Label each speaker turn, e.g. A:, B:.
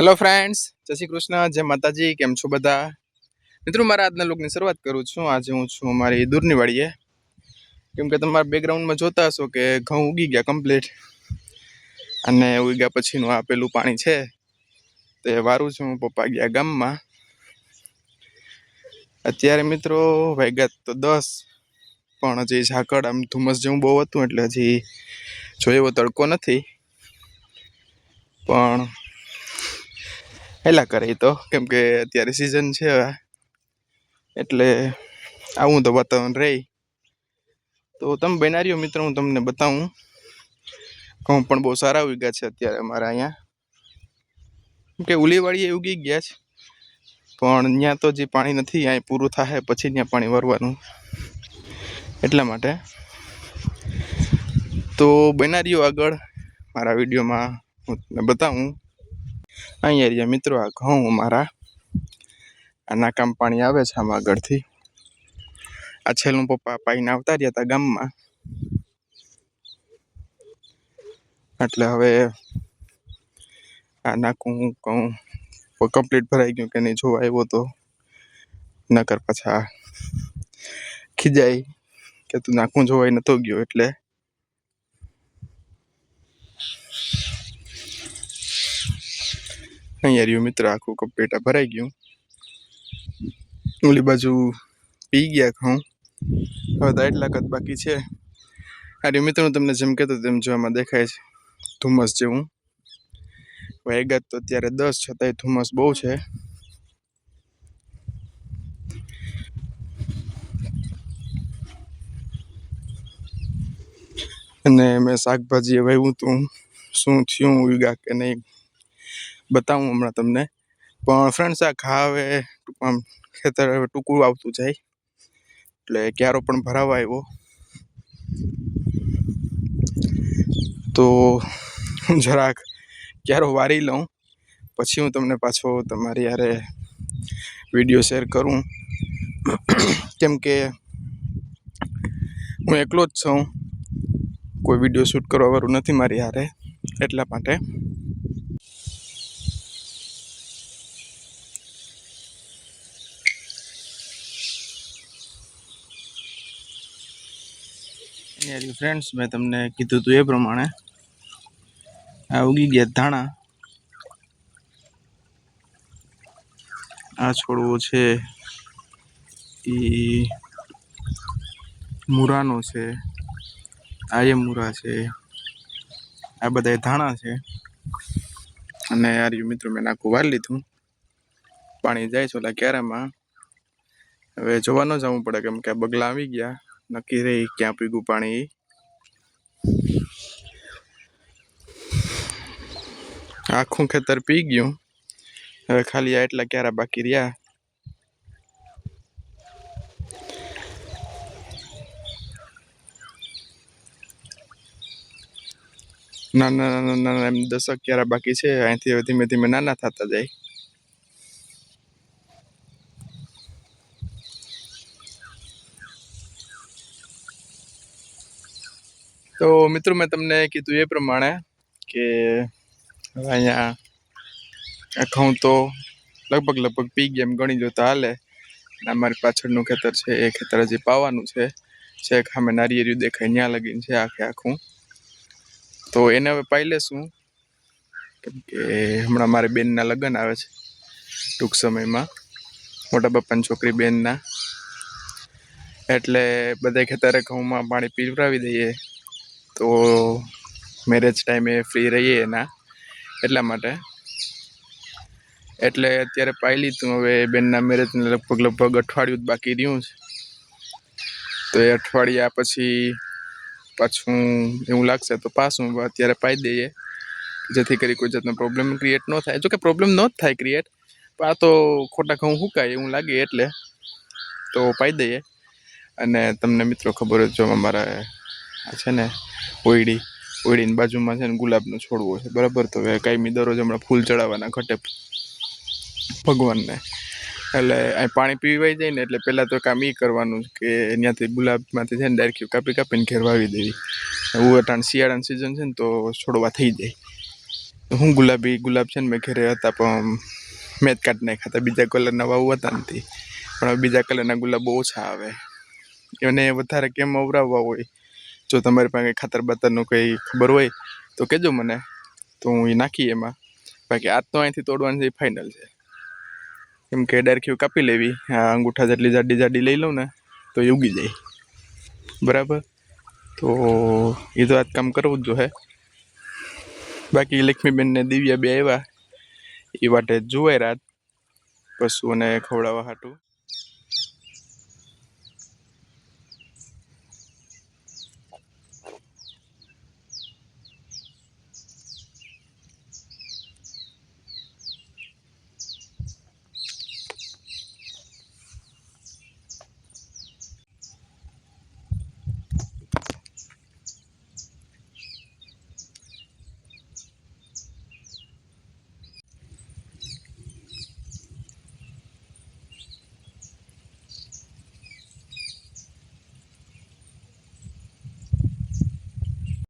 A: Hello friends જય શ્રી કૃષ્ણ. જય માતાજી. કેમ છો બધા? મિત્રો, મારા આજના લોકની શરૂઆત કરું છું. આજે હું છું અમારી દૂરની વાડીએ. કેમ કે તમારા બેકગ્રાઉન્ડમાં જોતા હશો કે ઘઉં ઉગી ગયા કમ્પ્લીટ અને ઉગ્યા પછીનું આ પેલું પાણી છે. તે વારું છું. પપ્પા ગયા ગામમાં. અત્યારે મિત્રો વાગ્યા તો દસ, પણ હજી ઝાકળ આમ ધુમ્મસ જેવું બહુ હતું એટલે હજી જોયો એવો તડકો નથી. પણ હેલા કરે તો. કેમ કે અત્યારે સિઝન છે એટલે આવું તો વાતાવરણ રહે. તો તમે બેનારીઓ મિત્રો, હું તમને બતાવું. ઘઉં પણ બહુ સારા ઉગ્યા છે અત્યારે અમારા અહીંયા. કે ઉલીવાળીએ ઉગી ગયા છે. પણ ત્યાં તો જે પાણી નથી, અહીં પૂરું થાય પછી ત્યાં પાણી વરવાનું. એટલા માટે. તો બેનારીઓ આગળ મારા વિડીયોમાં હું તમને બતાવું. અહીંયા રહ્યા મિત્રો, આ ઘઉં મારા આ નાકામ પાણી આવે છે આમાં આગળથી. આ છેલ્લું પપ્પા પાઈને આવતા રહ્યા હતા ગામમાં. એટલે હવે આ નાખું હું કહું કમ્પ્લીટ ભરાઈ ગયું કે નહીં જોવા આવ્યો તો. નકર પાછા ખીજાય કે તું નાખું જોવાય નતો ગયો એટલે અહીંયા રહ્યું મિત્ર, આખું કપેટા ભરાઈ ગયું. ઓલી બાજુ પી ગયા ખાઉં હવે તો એટલા કદ બાકી છે. આ રહ્યું મિત્રો તમને જેમ કહેતો તેમ જોવામાં દેખાય છે. ધુમ્મસ જેવું. વાગ્યા તો અત્યારે દસ, છતાંય ધુમ્મસ બહુ છે. અને મેં શાકભાજી વાવ્યું હતું શું થયું, ઉગ્યા કે નહીં? બતાવું હમણાં તમને. પણ ફ્રેન્ડ્સ આ ઘા હવે આમ ખેતર હવે ટૂંકું આવતું જાય. એટલે ક્યારો પણ ભરાવા આવ્યો. તો હું જરાક ક્યારો વારી લઉં. પછી હું તમને પાછો તમારી યારે વીડિયો શેર કરું. કેમ કે હું એકલો જ છું. કોઈ વીડિયો શૂટ કરવા વાળું નથી મારી હારે એટલા માટે. અહીંયા ફ્રેન્ડ્સ મેં તમને કીધું હતું એ પ્રમાણે. આ ઉગી ગયા ધાણા. આ છોડવો છે એ મુરાનો છે. આ એ મુરા છે, આ બધા ધાણા છે. અને યાર મિત્રો મેં નાખું વાર લીધું. પાણી જાય છે ઓલા ક્યારામાં હવે જોવા ન જવું પડે કેમ કે બગલા આવી ગયા. નક્કી રહી ક્યાં પીગું પાણી આખું ખેતર પી ગયું. હવે ખાલી આ એટલા ક્યારા બાકી રહ્યા. નાના નાના નાના એમ દસક ક્યારા બાકી છે. અહીંથી હવે ધીમે ધીમે નાના થતા જાય. તો મિત્રો મેં તમને કીધું એ પ્રમાણે કે હવે અહીંયા આ ઘઉં તો લગભગ લગભગ પી ગયા એમ ગણી લો તો હાલે અમારી પાછળનું ખેતર છે, એ ખેતર હજી પાવાનું છે. છેક સામે નારિયેર્યું દેખાય ત્યાં લગીને છે આખે આખું. તો એને હવે પાઈ લેશું. કેમ કે હમણાં મારી બેનના લગ્ન આવે છે ટૂંક સમયમાં. મોટા બાપાની છોકરી બેનના. એટલે બધા ખેતરે ઘઉંમાં પાણી પીવડાવી દઈએ. તો મેરેજ ટાઈમે ફ્રી રહીએ એના, એટલા માટે. એટલે અત્યારે પાઈ લીધું, હવે બેનના મેરેજને લગભગ લગભગ અઠવાડિયું જ બાકી રહ્યું છે. તો એ અઠવાડિયા પછી પાછું એવું લાગશે તો પાછું અત્યારે પાઈ દઈએ. જેથી કરી કોઈ જાતનો પ્રોબ્લેમ ક્રિએટ ન થાય. જો કે પ્રોબ્લેમ ન જ થાય ક્રિએટ પણ આ તો ખોટા ઘઉં હુકાય એવું લાગે એટલે તો પાઈ દઈએ. અને તમને મિત્રો ખબર જ જો અમારા છે ને ઓયડી, ઓયડીની બાજુમાં છે ને ગુલાબનો છોડવો છે. બરાબર? તો હવે કાયમી દરરોજ હમણાં ફૂલ ચડાવવાના ઘટે ભગવાનને. એટલે અહીં પાણી પીવાઈ જાય ને એટલે પહેલાં તો કામ એ કરવાનું કે ત્યાંથી ગુલાબમાંથી છે ને ડાયરેક્ટ કાપી કાપીને ઘેર વાવી દેવી. ઉવટાણ શિયાળાની સિઝન છે ને તો છોડવા થઈ જાય. હું ગુલાબી ગુલાબ છે ને મેં ઘરે હતા પણ મેં જ કાઢી નાખ્યા હતા. બીજા કલરના વાવ હતા નથી. પણ હવે બીજા કલરના ગુલાબ બહુ ઓછા આવે. એને વધારે કેમ અવરાવવા હોય? જો તમારી પાસે ખાતર બાતરનું કંઈ ખબર હોય, તો કહેજો મને. તો હું એ નાખી એમાં. બાકી આ તો અહીંથી તોડવાની ફાઇનલ છે. કેમ કે ડાયરેક્ટ કાપી લેવી. આ અંગૂઠા જેટલી જાડી જાડી લઈ લઉં ને, તો એ ઉગી જાય. બરાબર? તો એ તો આજ કામ કરવું જ જોઈએ બાકી લક્ષ્મીબેનને દિવ્યા બે આવ્યા. એ માટે જુવાય રાત. પશુઓને ખવડાવવા હાટું.